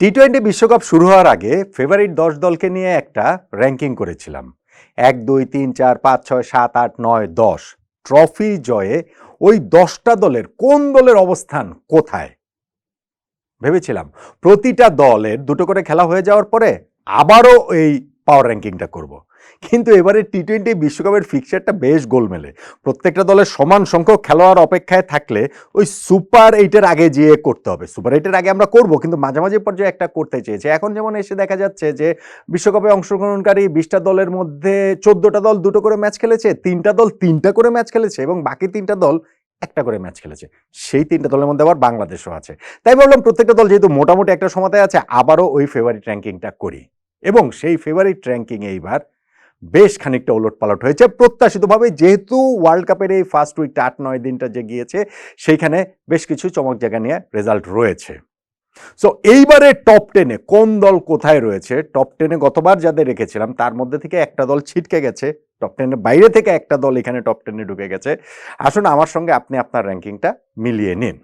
T twenty বিশ্বকাপ শুরু হওয়ার আগে ফেভারিট দশ দলকে নিয়ে একটা র্যাঙ্কিং করেছিলাম। এক, দুই, তিন, চার, পাঁচ, ছয়, সাত, আট, নয়, দশ। ট্রফি জয়ে ওই দশটা দলের কোন দলের অবস্থান কোথায়? ভেবেছিলাম। প্রতিটা দলের দুটো করে খেলা হয়ে যাওয়ার পরে আবারও এই পাওয়ার র্যাঙ্কিংটা করব। কিন্তু এবারে টি টোয়েন্টি বিশ্বকাপের ফিক্সারটা বেশ গোলমেলে প্রত্যেকটা দলের সমান সংখ্যক খেলোয়াড় অপেক্ষায় থাকলে ওই সুপার এইটের আগে যেয়ে করতে হবে। সুপার এইটের আগে আমরা করব, কিন্তু মাঝামাঝি পর্যায়ে একটা করতে চেয়েছে। এখন যেমন এসে দেখা যাচ্ছে যে বিশ্বকাপে অংশগ্রহণকারী বিশটা দলের মধ্যে চোদ্দটা দল দুটো করে ম্যাচ খেলেছে, তিনটা দল তিনটা করে ম্যাচ খেলেছে এবং বাকি তিনটা দল একটা করে ম্যাচ খেলেছে। সেই তিনটা দলের মধ্যে আবার বাংলাদেশও আছে। তাই ভাবলাম প্রত্যেকটা দল যেহেতু মোটামুটি একটা সময়তে আছে, আবারও ওই ফেভারিট র্যাঙ্কিংটা করি। এবং সেই ফেভারিট র্যাঙ্কিং এইবার বেশ খানিকটা ওলট পালট হয়েছে। প্রত্যাশিতভাবে যেহেতু ওয়ার্ল্ড কাপের এই ফার্স্ট উইকটা আট, নয় দিনটা যে গিয়েছে সেইখানে বেশ কিছু চমক জায়গা নিয়ে রেজাল্ট রয়েছে। সো এইবারে টপ টেনে কোন দল কোথায় রয়েছে? টপ টেনে গতবার যাদের রেখেছিলাম, তার মধ্যে থেকে একটা দল ছিটকে গেছে। টপ টেনের বাইরে থেকে একটা দল এখানে টপ টেনে ঢুকে গেছে। আসুন আমার সঙ্গে আপনি আপনার র্যাঙ্কিংটা মিলিয়ে নিন।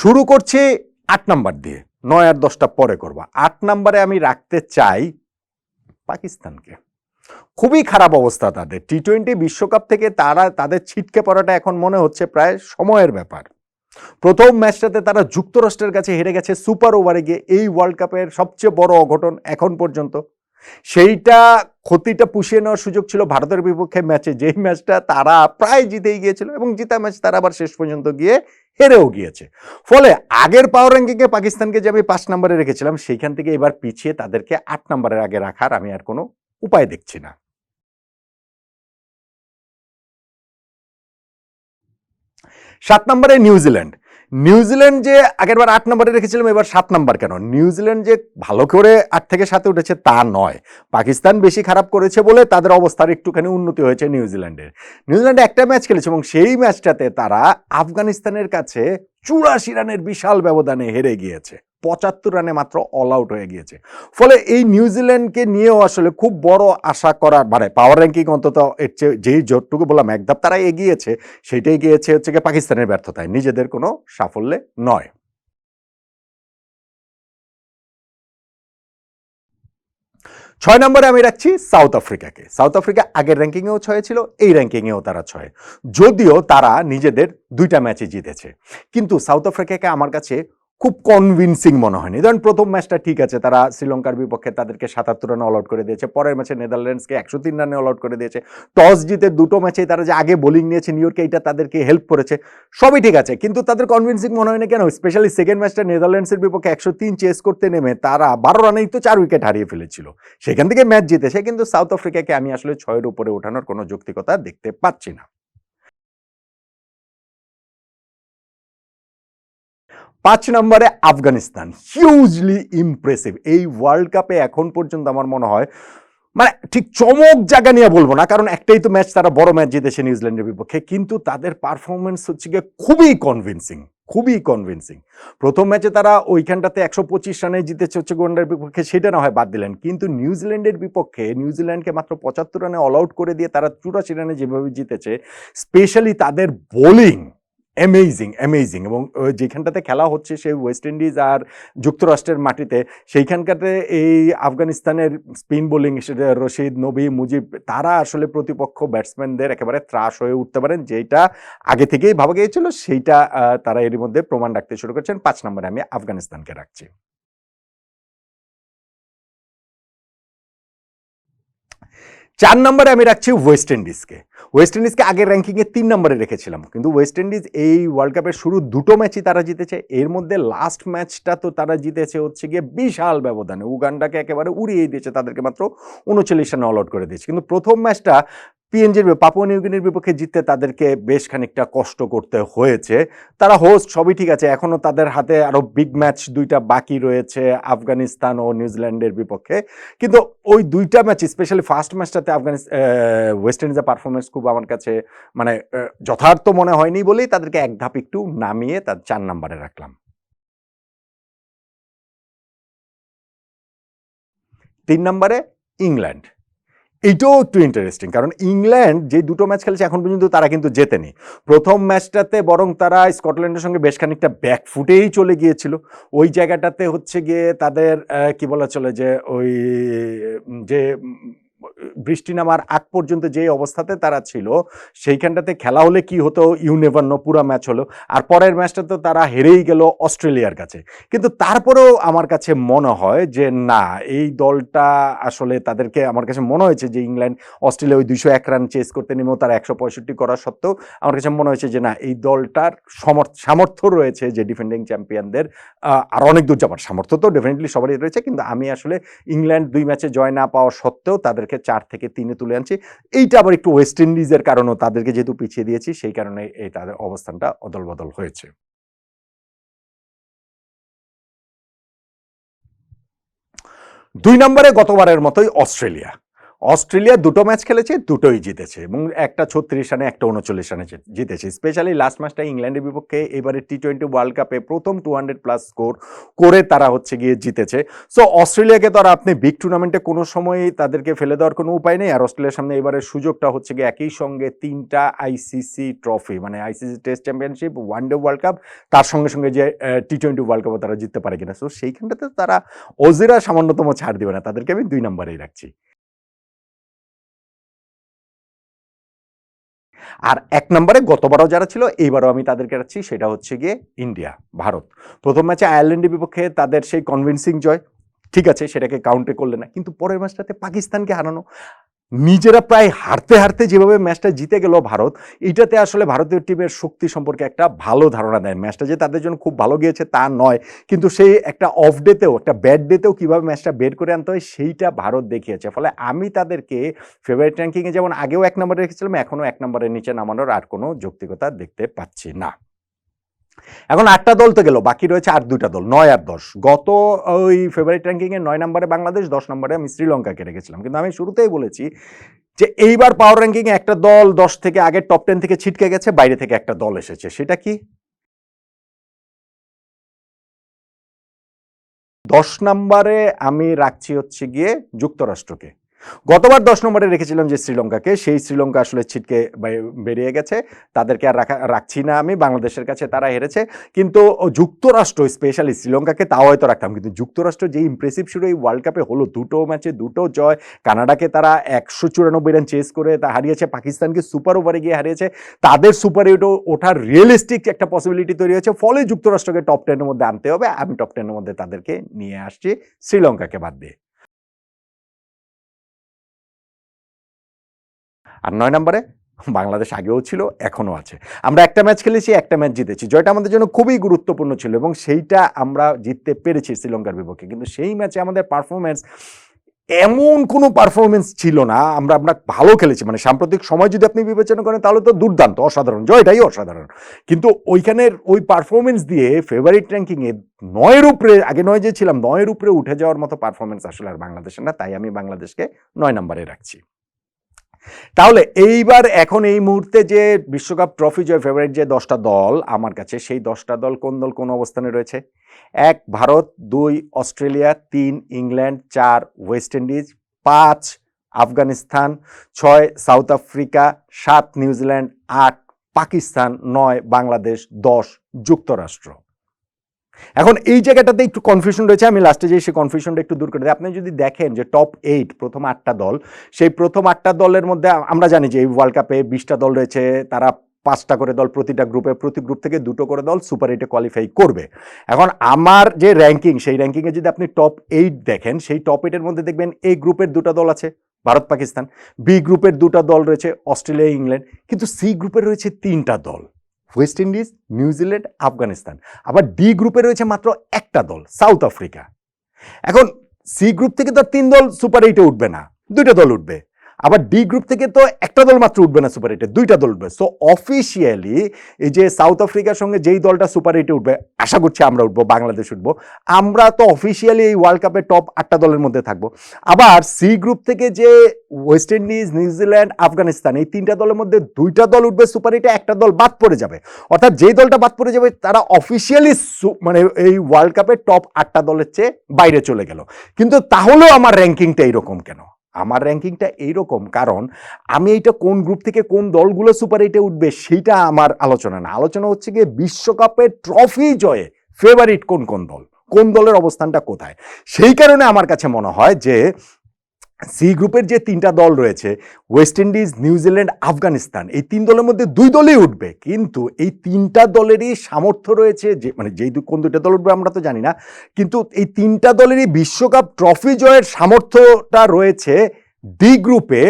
শুরু করছি আট নাম্বার দিয়ে। নয় আর দশটা পরে করবা। আট নাম্বারে আমি রাখতে চাই পাকিস্তানকে। খুবই খারাপ অবস্থা তাদের। টি টোয়েন্টি বিশ্বকাপ থেকে তারা, তাদের ছিটকে পড়াটা এখন মনে হচ্ছে প্রায় সময়ের ব্যাপার। প্রথম ম্যাচটাতে তারা যুক্তরাষ্ট্রের কাছে হেরে গেছে সুপার ওভারে গিয়ে এই ওয়ার্ল্ড কাপের সবচেয়ে বড় অঘটন এখন পর্যন্ত। সেইটা ক্ষতিটা পুষিয়ে নেওয়ার সুযোগ ছিল ভারতের বিপক্ষে ম্যাচে। যেই ম্যাচটা তারা প্রায় জিতেই গিয়েছিল এবং জিতা ম্যাচ তারা আবার শেষ পর্যন্ত গিয়ে হেরেও গিয়েছে। ফলে আগের পাওয়ার র্যাঙ্কিংয়ে পাকিস্তানকে যে আমি পাঁচ নম্বরে রেখেছিলাম, সেইখান থেকে এবার পিছিয়ে তাদেরকে আট নম্বরের আগে রাখার আমি আর কোনো উপায় দেখছি না। সাত নম্বরে নিউজিল্যান্ড। নিউজিল্যান্ড যে আগেরবার আট নম্বরে রেখেছিলাম, এবার সাত নম্বর কেন? নিউজিল্যান্ড যে ভালো করে আট থেকে সাথে উঠেছে তা নয়। পাকিস্তান বেশি খারাপ করেছে বলে তাদের অবস্থার একটুখানি উন্নতি হয়েছে নিউজিল্যান্ডের। নিউজিল্যান্ড একটা ম্যাচ খেলেছে এবং সেই ম্যাচটাতে তারা আফগানিস্তানের কাছে চুরাশি রানের বিশাল ব্যবধানে হেরে গিয়েছে। পঁচাত্তর রানে মাত্র অল আউট হয়ে গিয়েছে। ফলে এই নিউজিল্যান্ডকে নিয়েও আসলে খুব বড় আশা করার মানে পাওয়ার র্যাঙ্কিং অন্তত এর চেয়ে যেই জোটটুকু বললাম একধাপ তারা এগিয়েছে সেটাই গিয়েছে হচ্ছে গিয়ে পাকিস্তানের ব্যর্থতায়। নিজেদের কোনো সাফল্যে নয়। ছয় নম্বরে আমি রাখছি সাউথ আফ্রিকাকে সাউথ আফ্রিকা আগের র্যাঙ্কিংয়েও ছয় ছিল, এই র্যাঙ্কিংয়েও তারা ছয়। যদিও তারা নিজেদের দুইটা ম্যাচে জিতেছে। কিন্তু সাউথ আফ্রিকাকে আমার কাছে খুব কনভিনসিং মনে হয়নি। ধরেন প্রথম ম্যাচটা ঠিক আছে, তারা শ্রীলঙ্কার বিপক্ষে তাদেরকে সাতাত্তর রানে অল আউট করে দিয়েছে, পরের ম্যাচে নেদারল্যান্ডসকে একশো তিন রানে অল আউট করে দিয়েছে। টস জিতে দুটো ম্যাচে তারা যে আগে বোলিং নিয়েছে নিউ ইয়র্কে এটা তাদেরকে হেল্প করেছে, সবই ঠিক আছে। কিন্তু তাদের কনভিনসিং মনে হয় না কেন স্পেশালি সেকেন্ড ম্যাচটা নেদারল্যান্ডসের বিপক্ষে একশো তিন চেস করতে নেমে তারা বারো রানেই তো চার উইকেট হারিয়ে ফেলেছিল। সেখান থেকে ম্যাচ জিতেছে, কিন্তু সাউথ আফ্রিকাকে আমি আসলে ছয়ের উপরে ওঠানোর কোনো যৌক্তিকতা দেখতে পাচ্ছি না। পাঁচ নম্বরে আফগানিস্তান। হিউজলি ইমপ্রেসিভ এই ওয়ার্ল্ড কাপে এখন পর্যন্ত আমার মনে হয় মানে ঠিক চমক জায়গা নিয়ে বলব না, কারণ একটাই তো ম্যাচ তারা বড় ম্যাচ জিতেছে নিউজিল্যান্ডের বিপক্ষে, কিন্তু তাদের পারফরমেন্স হচ্ছে গিয়ে খুবই কনভিনসিং খুবই কনভিনসিং প্রথম ম্যাচে তারা ওইখানটাতে একশো পঁচিশ রানে জিতেছে হচ্ছে গোয়ান্ডার বিপক্ষে, সেটা না হয় বাদ দিলেন। কিন্তু নিউজিল্যান্ডের বিপক্ষে নিউজিল্যান্ডকে মাত্র পঁচাত্তর রানে অল আউট করে দিয়ে তারা চুরাশি রানে যেভাবে জিতেছে স্পেশালি তাদের বোলিং অ্যামেজিং অ্যামেজিং এবং যেখানটাতে খেলা হচ্ছে সেই ওয়েস্ট ইন্ডিজ আর যুক্তরাষ্ট্রের মাটিতে, সেইখানকাতে এই আফগানিস্তানের স্পিন বোলিং রশিদ, নবী, মুজিব, তারা আসলে প্রতিপক্ষ ব্যাটসম্যানদের একেবারে ত্রাস হয়ে উঠতে পারেন, যেটা আগে থেকেই ভাবা গিয়েছিল, সেইটা তারা এরই মধ্যে প্রমাণ রাখতে শুরু করছেন। পাঁচ নম্বরে আমি আফগানিস্তানকে রাখছি। চার নম্বরে আমি রাখছি ওয়েস্ট ইন্ডিজকে ওয়েস্ট ইন্ডিজকে আগের র্যাঙ্কিংয়ে তিন নম্বরে রেখেছিলাম। কিন্তু ওয়েস্ট ইন্ডিজ এই ওয়ার্ল্ড কাপের শুরু দুটো ম্যাচই তারা জিতেছে। এর মধ্যে লাস্ট ম্যাচটা তো তারা জিতেছে হচ্ছে গিয়ে বিশাল ব্যবধানে। উগান্ডাকে একেবারে উড়িয়ে দিয়েছে তাদেরকে মাত্র উনচল্লিশ রানে অল আউট করে দিয়েছে। কিন্তু প্রথম ম্যাচটা পিএনজির পাপুয়া নিউগিনির বিপক্ষে জিততে তাদেরকে বেশ খানিকটা কষ্ট করতে হয়েছে। তারা হোস্ট সবই ঠিক আছে এখনও তাদের হাতে আরও বিগ ম্যাচ দুইটা বাকি রয়েছে আফগানিস্তান ও নিউজিল্যান্ডের বিপক্ষে। কিন্তু ওই দুইটা ম্যাচ স্পেশালি ফার্স্ট ম্যাচটাতে আফগানিস্তান ওয়েস্ট ইন্ডিজের পারফরমেন্স খুব আমার কাছে মানে যথার্থ মনে হয়নি বলেই তাদেরকে এক ধাপ একটু নামিয়ে তার চার নাম্বারে রাখলাম। তিন নম্বরে ইংল্যান্ড। এইটাও একটু ইন্টারেস্টিং কারণ ইংল্যান্ড যে দুটো ম্যাচ খেলেছে এখন পর্যন্ত তারা কিন্তু জেতেনি। প্রথম ম্যাচটাতে বরং তারা স্কটল্যান্ডের সঙ্গে বেশ খানিকটা ব্যাকফুটেই চলে গিয়েছিল। ওই জায়গাটাতে হচ্ছে গিয়ে তাদের কি বলা চলে যে ওই, যে বৃষ্টি নামার আগ পর্যন্ত যে অবস্থাতে তারা ছিল, সেইখানটাতে খেলা হলে কি হতো? ইউনেভার্ন পুরা ম্যাচ হলো। আর পরের ম্যাচটা তো তারা হেরেই গেল অস্ট্রেলিয়ার কাছে। কিন্তু তারপরেও আমার কাছে মনে হয় যে, না, এই দলটা আসলে তাদেরকে আমার কাছে মনে হয়েছে যে, ইংল্যান্ড অস্ট্রেলিয়া ওই দুইশো এক রান চেস করতে নেমেও তারা একশো পঁয়ষট্টি করা সত্ত্বেও আমার কাছে মনে হয়েছে যে, না, এই দলটার সমর্থ, সামর্থ্য রয়েছে যে ডিফেন্ডিং চ্যাম্পিয়নদের আর অনেক দূর যাবার সামর্থ্য তো ডেফিনেটলি সবারই রয়েছে। কিন্তু আমি আসলে ইংল্যান্ড দুই ম্যাচে জয় না পাওয়া সত্ত্বেও তাদেরকে চার থেকে তিনে তুলে আনছি। এইটা আবার একটু ওয়েস্ট ইন্ডিজের কারণেও তাদেরকে যেহেতু পিছিয়ে দিয়েছি, সেই কারণে এই তাদের অবস্থানটা অদল বদল হয়েছে। দুই নম্বরে গতবারের মতোই অস্ট্রেলিয়া। অস্ট্রেলিয়া দুটো ম্যাচ খেলেছে, দুটোই জিতেছে এবং একটা ছত্রিশ রানে, একটা উনচল্লিশ রানে জিতেছে। স্পেশালি লাস্ট ম্যাচটা ইংল্যান্ডের বিপক্ষে, এবারে টি টোয়েন্টি ওয়ার্ল্ড কাপে প্রথম টু হান্ড্রেড প্লাস স্কোর করে তারা হচ্ছে গিয়ে জিতেছে। সো অস্ট্রেলিয়াকে তো আর আপনি বিগ টুর্নামেন্টে কোনো সময়ই তাদেরকে ফেলে দেওয়ার কোনো উপায় নেই। আর অস্ট্রেলিয়ার সামনে এবারের সুযোগটা হচ্ছে গিয়ে একই সঙ্গে তিনটা আইসিসি ট্রফি মানে ICC test championship one day world cup তার সঙ্গে সঙ্গে যে টি টোয়েন্টি ওয়ার্ল্ড কাপও তারা জিততে পারে কিনা। সো সেইখানটাতে তারা অজিরা সামান্যতম ছাড় দেবে না। তাদেরকে আমি দুই নম্বরেই রাখছি। আর এক নম্বরে গতবারও যারা ছিল, এইবারও আমি তাদেরকে রাখছি, সেটা হচ্ছে গিয়ে ইন্ডিয়া, ভারত। প্রথম ম্যাচে আয়ারল্যান্ডের বিপক্ষে তাদের সেই কনভিনসিং জয়, ঠিক আছে, সেটাকে কাউন্টে করলে না, কিন্তু পরের ম্যাচটাতে পাকিস্তানকে হারানো নিজেরা প্রায় হারতে হারতে যেভাবে ম্যাচটা জিতে গেল ভারত, এটাতে আসলে ভারতীয় টিমের শক্তি সম্পর্কে একটা ভালো ধারণা দেয়। ম্যাচটা যে তাদের জন্য খুব ভালো গিয়েছে তা নয়, কিন্তু সেই একটা অফ ডেতেও একটা ব্যাড ডেতেও কীভাবে ম্যাচটা বের করে আনতে হয় সেইটা ভারত দেখিয়েছে। ফলে আমি তাদেরকে ফেভারিট র্যাঙ্কিংয়ে যেমন আগেও এক নম্বরে রেখেছিলাম, এখনও এক নম্বরের নিচে নামানোর আর কোনো যৌক্তিকতা দেখতে পাচ্ছি না। এখন আটটা দল তো গেল, বাকি রয়েছে আর দুইটা দল, নয় আর দশ। গত ওই ফেভারিট র্যাঙ্কিংয়ে নয় নম্বরে বাংলাদেশ, দশ নম্বরে আমি শ্রীলঙ্কাকে রেখেছিলাম। কিন্তু আমি শুরুতেই বলেছি যে এইবার পাওয়ার র্যাঙ্কিংয়ে একটা দল দশ থেকে আগে টপ টেন থেকে ছিটকে গেছে, বাইরে থেকে একটা দল এসেছে। সেটা কি? দশ নম্বরে আমি রাখছি হচ্ছে গিয়ে যুক্তরাষ্ট্রকে। গতবার দশ নম্বরে রেখেছিলাম যে শ্রীলঙ্কাকে, সেই শ্রীলঙ্কা আসলে ছিটকে বেরিয়ে গেছে। তাদেরকে আর রাখা, রাখছি না আমি, বাংলাদেশের কাছে তারা হেরেছে। কিন্তু যুক্তরাষ্ট্র, স্পেশালি শ্রীলঙ্কাকে তাও হয়তো রাখতাম। কিন্তু যুক্তরাষ্ট্র যে ইমপ্রেসিভ শুরু, এই ওয়ার্ল্ড কাপে হলো দুটো ম্যাচে দুটো জয়। কানাডাকে তারা একশো চুরানব্বই রান চেস করে তা হারিয়েছে, পাকিস্তানকে সুপার ওভারে গিয়ে হারিয়েছে। তাদের সুপার এইটও ওঠার রিয়েলিস্টিক একটা পসিবিলিটি তৈরি হয়েছে। ফলে যুক্তরাষ্ট্রকে টপ টেনের মধ্যে আনতে হবে। আমি টপ টেনের মধ্যে তাদেরকে নিয়ে আসছি। শ্রীলঙ্কাকে বাদ দিয়ে। আর নয় নম্বরে, বাংলাদেশ আগেও ছিল, এখনও আছে। আমরা একটা ম্যাচ খেলেছি, একটা ম্যাচ জিতেছি। জয়টা আমাদের জন্য খুবই গুরুত্বপূর্ণ ছিল এবং সেইটা আমরা জিততে পেরেছি শ্রীলঙ্কার বিপক্ষে। কিন্তু সেই ম্যাচে আমাদের পারফরমেন্স এমন কোনো পারফরমেন্স ছিল না, আমরা আমরা ভালো খেলেছি। মানে সাম্প্রতিক সময় যদি আপনি বিবেচনা করেন, তাহলে তো দুর্দান্ত, অসাধারণ। জয়টাই অসাধারণ। কিন্তু ওইখানের ওই পারফরমেন্স দিয়ে ফেভারিট র্যাঙ্কিংয়ে নয়ের উপরে, আগে নয় যে ছিলাম, নয়ের উপরে উঠে যাওয়ার মতো পারফরমেন্স আসলে আর বাংলাদেশের না। তাই আমি বাংলাদেশকে নয় নম্বরে রাখছি। তাহলে এইবার এখন এই মুহূর্তে যে বিশ্বকাপ ট্রফি জয় ফেভারিট যে দশটা দল আমার কাছে, সেই দশটা দল কোন দল কোন অবস্থানে রয়েছে? এক, ভারত, দুই, অস্ট্রেলিয়া, তিন, ইংল্যান্ড, চার, ওয়েস্ট ইন্ডিজ, পাঁচ, আফগানিস্তান, ছয়, সাউথ আফ্রিকা, সাত, নিউজিল্যান্ড, আট, পাকিস্তান, নয়, বাংলাদেশ, দশ, যুক্তরাষ্ট্র। এখন এই জায়গাটাতে একটু কনফিউশন রয়েছে, আমি লাস্টে যে সেই কনফিউশনটা একটু দূর করে দিই। আপনি যদি দেখেন যে টপ এইট প্রথম আটটা দল, সেই প্রথম আটটা দলের মধ্যে আমরা জানি যে এই ওয়ার্ল্ড কাপে বিশটা দল রয়েছে, তারা পাঁচটা করে দল প্রতিটা গ্রুপে প্রতি গ্রুপ থেকে দুটো করে দল সুপার এইটে কোয়ালিফাই করবে। এখন আমার যে র্যাঙ্কিং সেই র্যাঙ্কিংয়ে যদি আপনি টপ এইট দেখেন, সেই টপ এইটের মধ্যে দেখবেন এই গ্রুপের দুটো দল আছে ভারত পাকিস্তান বি গ্রুপের দুটো দল রয়েছে অস্ট্রেলিয়া ইংল্যান্ড কিন্তু সি গ্রুপের রয়েছে তিনটা দল। West Indies New Zealand Afghanistan. আবার ডি গ্রুপে রয়েছে মাত্র একটা দল, সাউথ আফ্রিকা। এখন সি গ্রুপ থেকে তো তিন দল সুপার এইটে উঠবে না, দুইটা দল উঠবে। আবার ডি গ্রুপ থেকে তো একটা দল মাত্র উঠবে না সুপার এইটে দুইটা দল উঠবে। সো অফিসিয়ালি এই যে সাউথ আফ্রিকার সঙ্গে যেই দলটা সুপার এইটে উঠবে, আশা করছি আমরা উঠবো, বাংলাদেশ উঠবো। আমরা তো অফিসিয়ালি এই ওয়ার্ল্ড কাপের টপ আটটা দলের মধ্যে থাকব। আবার সি গ্রুপ থেকে যে ওয়েস্ট ইন্ডিজ নিউজিল্যান্ড আফগানিস্তান এই তিনটা দলের মধ্যে দুইটা দল উঠবে সুপার এইটে একটা দল বাদ পড়ে যাবে। অর্থাৎ যেই দলটা বাদ পড়ে যাবে, তারা অফিসিয়ালি মানে এই ওয়ার্ল্ড কাপের টপ আটটা দলের চেয়ে বাইরে চলে গেল। কিন্তু তাহলেও আমার র্যাঙ্কিংটা এইরকম কেন? আমার র্যাঙ্কিংটা এইরকম, কারণ আমি এইটা কোন গ্রুপ থেকে কোন দলগুলো সুপার এইটে উঠবে সেইটা আমার আলোচনা না। আলোচনা হচ্ছে গিয়ে বিশ্বকাপে ট্রফি জয়ে ফেভারিট কোন কোন দল? কোন দলের অবস্থানটা কোথায়? সেই কারণে আমার কাছে মনে হয় যে সি গ্রুপের যে তিনটা দল রয়েছে ওয়েস্ট ইন্ডিজ নিউজিল্যান্ড আফগানিস্তান এই তিন দলের মধ্যে দুই দলই উঠবে। কিন্তু এই তিনটা দলেরই সামর্থ্য রয়েছে যে মানে যেই কোন দুইটা দল উঠবে আমরা তো জানি না, কিন্তু এই তিনটা দলেরই বিশ্বকাপ ট্রফি জয়ের সামর্থ্যটা রয়েছে ডি গ্রুপে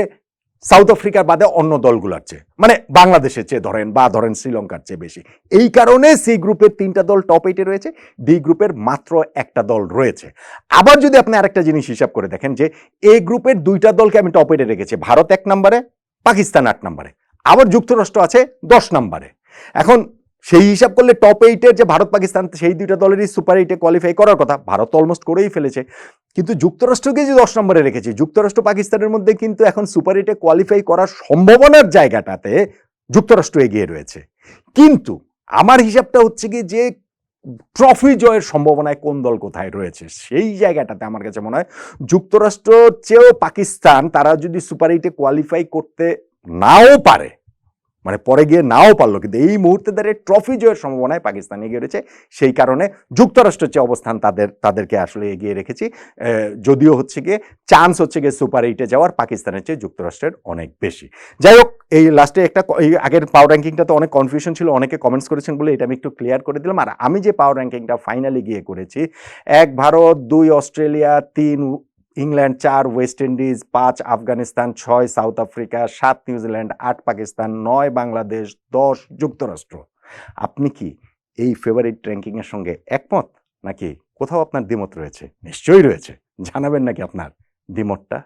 সাউথ আফ্রিকার বাদে অন্য দলগুলোর চেয়ে মানে বাংলাদেশের চেয়ে ধরেন বা ধরেন শ্রীলঙ্কার চেয়ে বেশি। এই কারণে সি গ্রুপের তিনটা দল টপ এইটে রয়েছে ডি গ্রুপের মাত্র একটা দল রয়েছে। আবার যদি আপনি আরেকটা জিনিস হিসাব করে দেখেন যে এ গ্রুপের দুইটা দলকে আমি টপ এইটে রেখেছি, ভারত এক নম্বরে, পাকিস্তান আট নম্বরে। আবার যুক্তরাষ্ট্র আছে দশ নম্বরে। এখন সেই হিসাব করলে টপ এইটের যে ভারত পাকিস্তান, সেই দুইটা দলেরই সুপার এইটে কোয়ালিফাই করার কথা। ভারত অলমোস্ট করেই ফেলেছে। কিন্তু যুক্তরাষ্ট্রকে যে দশ নম্বরে রেখেছি, যুক্তরাষ্ট্র পাকিস্তানের মধ্যে কিন্তু এখন সুপার এইটে কোয়ালিফাই করার সম্ভাবনার জায়গাটাতে যুক্তরাষ্ট্র এগিয়ে রয়েছে। কিন্তু আমার হিসাবটা হচ্ছে কি যে ট্রফি জয়ের সম্ভাবনায় কোন দল কোথায় রয়েছে, সেই জায়গাটাতে আমার কাছে মনে হয় যুক্তরাষ্ট্র চেয়েও পাকিস্তান, তারা যদি সুপার এইটে কোয়ালিফাই করতে নাও পারে মানে পরে গিয়ে নাও পারল। কিন্তু এই মুহূর্তে দাঁড়িয়ে ট্রফি জয়ের সম্ভাবনায় পাকিস্তান এগিয়ে রয়েছে। সেই কারণে যুক্তরাষ্ট্রের চেয়ে অবস্থান, তাদের, তাদেরকে আসলে এগিয়ে রেখেছি। যদিও হচ্ছে গিয়ে চান্স হচ্ছে গিয়ে সুপার এইটে যাওয়ার পাকিস্তানের চেয়ে যুক্তরাষ্ট্রের অনেক বেশি। যাই হোক, এই লাস্টে একটা এই আগের পাওয়ার র্যাঙ্কিংটা তো অনেক কনফিউশন ছিল, অনেকে কমেন্টস করেছেন বলে এটা আমি একটু ক্লিয়ার করে দিলাম। আর আমি যে পাওয়ার র্যাঙ্কিংটা ফাইনালি গিয়ে করেছি, এক ভারত, দুই অস্ট্রেলিয়া, তিন ইংল্যান্ড চার, ওয়েস্ট ইন্ডিজ পাঁচ, আফগানিস্তান ছয়, সাউথ আফ্রিকা সাত, নিউজিল্যান্ড আট, পাকিস্তান নয়, বাংলাদেশ দশ, যুক্তরাষ্ট্র। আপনি কি এই ফেভারিট র্যাঙ্কিংয়ের সঙ্গে একমত? নাকি কোথাও আপনার দ্বিমত রয়েছে? নিশ্চয়ই রয়েছে। জানাবেন নাকি আপনার দ্বিমতটা?